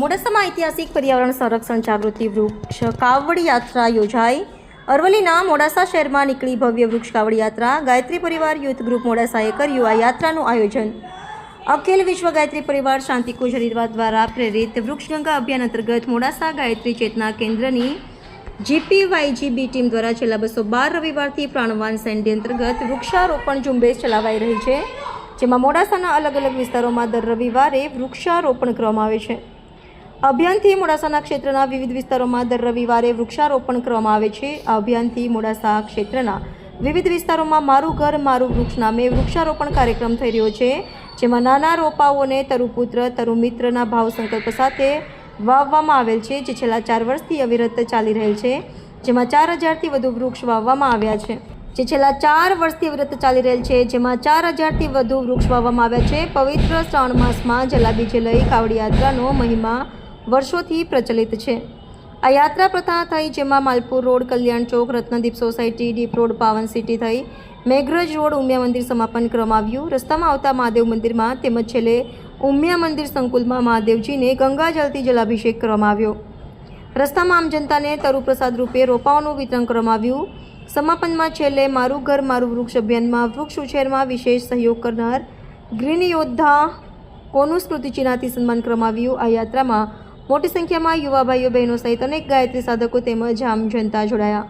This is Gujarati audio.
મોડાસામાં ઐતિહાસિક પર્યાવરણ સંરક્ષણ જાગૃતિ વૃક્ષ કાવડ યાત્રા યોજાઈ. અરવલ્લીના મોડાસા શહેરમાં નીકળી ભવ્ય વૃક્ષ કાવડ યાત્રા ગાયત્રી પરિવાર યુથ ગ્રુપ મોડાસાએ કર્યું આ યાત્રાનું આયોજન. અખિલ વિશ્વ ગાયત્રી પરિવાર શાંતિકુંજ હરિદ્વાર દ્વારા પ્રેરિત વૃક્ષગંગા અભિયાન અંતર્ગત મોડાસા ગાયત્રી ચેતના કેન્દ્રની જીપીવાયજીબી ટીમ દ્વારા છેલ્લા બસો બાર રવિવારથી પ્રાણવાન સેન્ડી અંતર્ગત વૃક્ષારોપણ ઝુંબેશ ચલાવાઈ રહી છે, જેમાં મોડાસાના અલગ અલગ વિસ્તારોમાં દર રવિવારે વૃક્ષારોપણ કરવામાં આવે છે. અભિયાનથી મોડાસાના ક્ષેત્રના વિવિધ વિસ્તારોમાં દર રવિવારે વૃક્ષારોપણ કરવામાં આવે છે. આ અભિયાનથી મોડાસા ક્ષેત્રના વિવિધ વિસ્તારોમાં મારું ઘર, મારું વૃક્ષ નામે વૃક્ષારોપણ કાર્યક્રમ થઈ રહ્યો છે, જેમાં નાના રોપાઓને તરુપુત્ર, તરુમિત્રના ભાવ સંકલ્પ સાથે વાવવામાં આવેલ છે, જે છેલ્લા ચાર વર્ષથી અવિરત ચાલી રહેલ છે, જેમાં ચાર હજારથી વધુ વૃક્ષ વાવવામાં આવ્યા છે. જે છેલ્લા ચાર વર્ષથી વ્રત ચાલી રહેલ છે, જેમાં ચાર હજારથી વધુ વૃક્ષ વાવવામાં આવ્યા છે. પવિત્ર શ્રાવણ માસમાં જલાબીજે લઈ કાવડ યાત્રાનો મહિમા વર્ષોથી પ્રચલિત છે. આ યાત્રા પ્રથા થઈ જેમાં Malpur road, Kalyan Chowk, Ratnadeep society, Deep road, Pavan city થઈ, મેઘરજ રોડ, ઉમિયા મંદિર સમાપન કરવામાં આવ્યું. રસ્તામાં આવતા મહાદેવ મંદિરમાં તેમજ છેલ્લે ઉમિયા મંદિર સંકુલમાં મહાદેવજીને ગંગાજળથી જલાભિષેક કરવામાં આવ્યો. રસ્તામાં આમ જનતાને તરુપ્રસાદ રૂપે રોપાઓનું વિતરણ કરવામાં આવ્યું. સમાપનમાં છેલ્લે મારું ઘર, મારું વૃક્ષ અભિયાનમાં વૃક્ષ ઉછેરમાં વિશેષ સહયોગ કરનાર ગ્રીન યોદ્ધા કોનું સ્મૃતિચિહ્નથી સન્માન કરવામાં આવ્યું. આ યાત્રામાં મોટી સંખ્યામાં યુવા ભાઈઓ બહેનો સહિત અનેક ગાયત્રી સાધકો તેમજ આમ જનતા જોડાયા.